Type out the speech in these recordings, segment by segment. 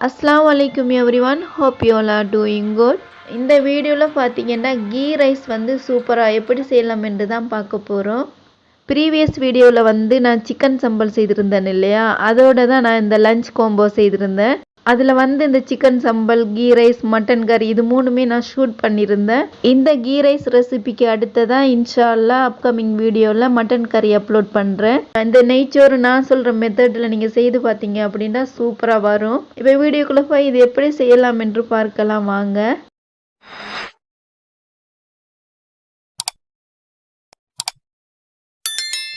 அஸ்லாம் வலைக்கும் everyone hope you all are doing good இந்த வீடியோவில் பார்த்தீங்கன்னா கீ ரைஸ் வந்து சூப்பராக எப்படி செய்யலாம் என்று தான் பார்க்க போகிறோம் ப்ரீவியஸ் வீடியோவில் வந்து நான் சிக்கன் சம்பல் செய்திருந்தேன் இல்லையா? அதோட தான் நான் இந்த லஞ்ச் கோம்போ செய்திருந்தேன். அதில் வந்து இந்த chicken sambal ghee rice mutton கறி இது மூணுமே நான் ஷூட் பண்ணியிருந்தேன். இந்த கீ ரைஸ் ரெசிபிக்கு அடுத்ததான் இன்ஷால்லா அப்கமிங் வீடியோவில் மட்டன் கறி அப்லோட் பண்ணுறேன் இந்த நெய்ச்சோறு நான் சொல்கிற மெத்தடில் நீங்கள் செய்து பார்த்தீங்க அப்படின்னா சூப்பராக வரும். இப்போ வீடியோக்குள்ளே போய் இது எப்படி செய்யலாம் என்று பார்க்கலாம் வாங்க.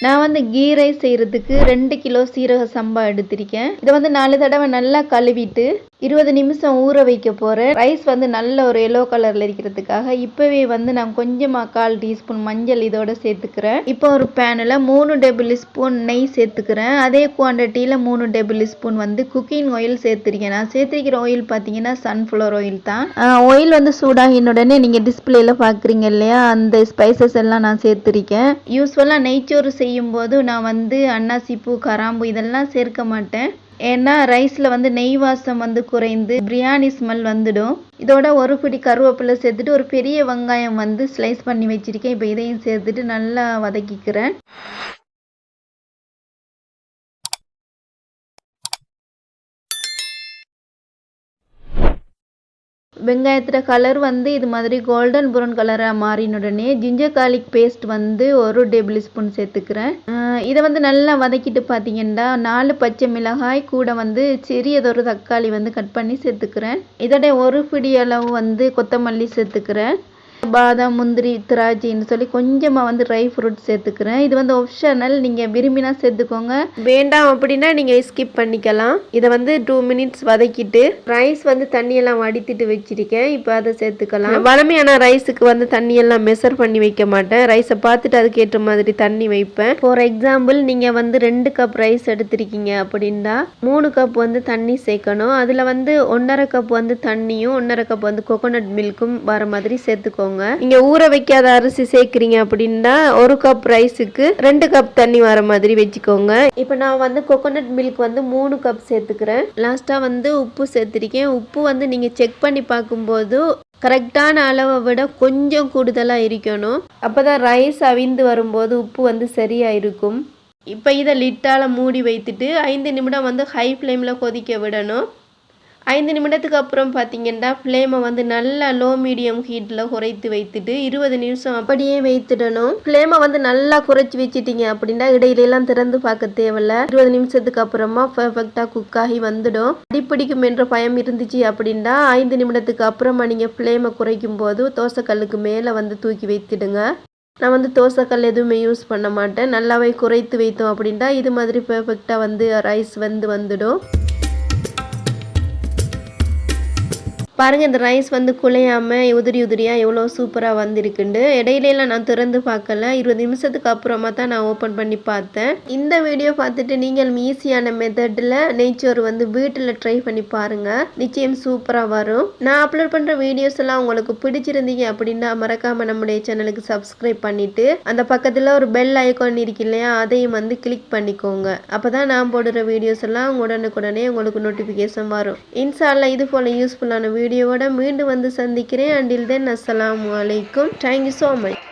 நான் வந்து கீ ரைஸ் செய்கிறதுக்கு ரெண்டு கிலோ சீரக சம்பா எடுத்திருக்கேன். இதை வந்து நாலு தடவை நல்லா கழுவிட்டு இருபது நிமிஷம் ஊற வைக்க போகிறேன் ரைஸ் வந்து நல்ல ஒரு எல்லோ கலரில் இருக்கிறதுக்காக இப்போவே வந்து நான் கொஞ்சமாக கால் டீஸ்பூன் மஞ்சள் இதோட சேர்த்துக்கிறேன். இப்போ ஒரு பேனில் மூணு டேபிள் ஸ்பூன் நெய் சேர்த்துக்கிறேன். அதே குவான்டிட்டியில் மூணு டேபிள் ஸ்பூன் வந்து குக்கிங் ஆயில் சேர்த்துருக்கேன். நான் சேர்த்துருக்கிற ஆயில் பார்த்தீங்கன்னா சன்ஃப்ளவர் ஆயில் தான். ஆயில் வந்து சூடாகின உடனே நீங்கள் டிஸ்பிளேயில் பார்க்குறீங்க இல்லையா? அந்த ஸ்பைசஸ் எல்லாம் நான் சேர்த்துருக்கேன். யூஸ்வலாக நெய்ச்சோறு செய்யும்போது நான் வந்து அன்னாசிப்பூ கராம்பு இதெல்லாம் சேர்க்க மாட்டேன். ஏன்னா ரைஸில் வந்து நெய் வாசம் வந்து குறைந்து பிரியாணி ஸ்மெல் வந்துடும். இதோட ஒரு பிடி கருவேப்பிலை சேர்த்துட்டு ஒரு பெரிய வெங்காயம் வந்து ஸ்லைஸ் பண்ணி வச்சுருக்கேன். இப்போ இதையும் சேர்த்துட்டு நல்லா வதக்கிக்கிறேன். வெங்காயத்தில் கலர் வந்து இது மாதிரி கோல்டன் ப்ரௌன் கலராக மாறின உடனே ஜிஞ்சர் கார்லிக் பேஸ்ட் வந்து ஒரு டேபிள் ஸ்பூன் சேர்த்துக்கிறேன் இதை வந்து நல்லா வதக்கிட்டு பார்த்தீங்கன்னா நாலு பச்சை மிளகாய் கூட வந்து சிறியதொரு தக்காளி வந்து கட் பண்ணி சேர்த்துக்கிறேன். இதோட ஒரு பிடி அளவு வந்து கொத்தமல்லி சேர்த்துக்கிறேன். பாதாம் முந்திரி திராட்சைன்னு சொல்லி கொஞ்சமாக வந்து ட்ரை ஃப்ரூட் சேர்த்துக்கிறேன். இது வந்து ஆப்ஷனல் நீங்கள் விரும்பினா சேர்த்துக்கோங்க. வேண்டாம் அப்படின்னா நீங்கள் ஸ்கிப் பண்ணிக்கலாம். இதை வந்து டூ மினிட்ஸ் வதக்கிட்டு ரைஸ் வந்து தண்ணியெல்லாம் வடித்துட்டு வச்சிருக்கேன். இப்போ அதை சேர்த்துக்கலாம். வளமையான ரைஸுக்கு வந்து தண்ணியெல்லாம் மெஷர் பண்ணி வைக்க மாட்டேன். ரைஸை பார்த்துட்டு அதுக்கேற்ற மாதிரி தண்ணி வைப்பேன். ஃபார் எக்ஸாம்பிள் நீங்கள் வந்து ரெண்டு கப் ரைஸ் எடுத்திருக்கீங்க அப்படின்னா மூணு கப் வந்து தண்ணி சேர்க்கணும். அதில் வந்து ஒன்றரை கப் வந்து தண்ணியும் ஒன்றரை கப் வந்து கோகோனட் மில்க்கும் வர மாதிரி சேர்த்துக்கோங்க. வச்சுக்கோங்க. இங்க ஊற வைக்காத அரிசி சேர்க்குறீங்க அப்படின்னா ஒரு கப் ரைஸுக்கு ரெண்டு கப் தண்ணி வர மாதிரி வச்சுக்கோங்க. இப்போ நான் வந்து கோகோனட் மில்க் வந்து மூணு கப் சேர்த்துக்கிறேன். லாஸ்ட்டாக வந்து உப்பு சேர்த்துருக்கேன். உப்பு வந்து நீங்கள் செக் பண்ணி பார்க்கும்போது கரெக்டான அளவை விட கொஞ்சம் கூடுதலாக இருக்கணும் அப்போ தான் ரைஸ் அவிந்து வரும்போது உப்பு வந்து சரியாக இருக்கும் இப்போ இதை லிட்டால் மூடி வைத்துட்டு ஐந்து நிமிடம் வந்து ஹை ஃப்ளேமில் கொதிக்க விடணும். ஐந்து நிமிடத்துக்கு அப்புறம் பார்த்தீங்கன்னா ஃப்ளேமை வந்து நல்லா லோ மீடியம் ஹீட்டில் குறைத்து வைத்துட்டு இருபது நிமிஷம் அப்படியே வைத்துடணும். ஃப்ளேமை வந்து நல்லா குறைச்சி வச்சிட்டிங்க அப்படின்னா இடையிலெல்லாம் திறந்து பார்க்க தேவையில்ல. இருபது நிமிஷத்துக்கு அப்புறமா பர்ஃபெக்டாக குக் ஆகி வந்துடும். அடிப்பிடிக்கும் என்ற பயம் இருந்துச்சு அப்படின்னா ஐந்து நிமிடத்துக்கு அப்புறமா நீங்கள் ஃப்ளேமை குறைக்கும் போது தோசைக்கல்லுக்கு மேலே வந்து தூக்கி வைத்துடுங்க. நான் வந்து தோசைக்கல் எதுவுமே யூஸ் பண்ண மாட்டேன். நல்லாவே குறைத்து வைத்தோம் அப்படின்னா இது மாதிரி பர்ஃபெக்டாக வந்து ரைஸ் வந்து வந்துடும். பாருங்கள் இந்த ரைஸ் வந்து குலையாமல் உதிரி உதிரியாக எவ்வளோ சூப்பராக வந்திருக்குண்டு. இடையிலலாம் நான் திறந்து பார்க்கல. இருபது நிமிஷத்துக்கு அப்புறமா தான் நான் ஓப்பன் பண்ணி பார்த்தேன். இந்த வீடியோ பார்த்துட்டு நீங்கள் ஈஸியான மெத்தடில் நெய்ச்சோறு வந்து வீட்டில் ட்ரை பண்ணி பாருங்கள் நிச்சயம் சூப்பராக வரும். நான் அப்லோட் பண்ணுற வீடியோஸ் எல்லாம் உங்களுக்கு பிடிச்சிருந்தீங்க அப்படின்னா மறக்காமல் நம்முடைய சேனலுக்கு சப்ஸ்கிரைப் பண்ணிவிட்டு அந்த பக்கத்தில் ஒரு பெல் ஐக்கான் இருக்கு இல்லையா அதையும் வந்து கிளிக் பண்ணிக்கோங்க. அப்போ தான் நான் போடுற வீடியோஸ் எல்லாம் உடனுக்குடனே உங்களுக்கு நோட்டிஃபிகேஷன் வரும். இன்ஸ்டாலில் இது போல் யூஸ்ஃபுல்லான வீடியோ வீடியோவோட மீண்டும் வந்து சந்திக்கிறேன். அண்டில் தென் அஸ்லாம் வலைக்கும் தேங்க்யூ ஸோ மச்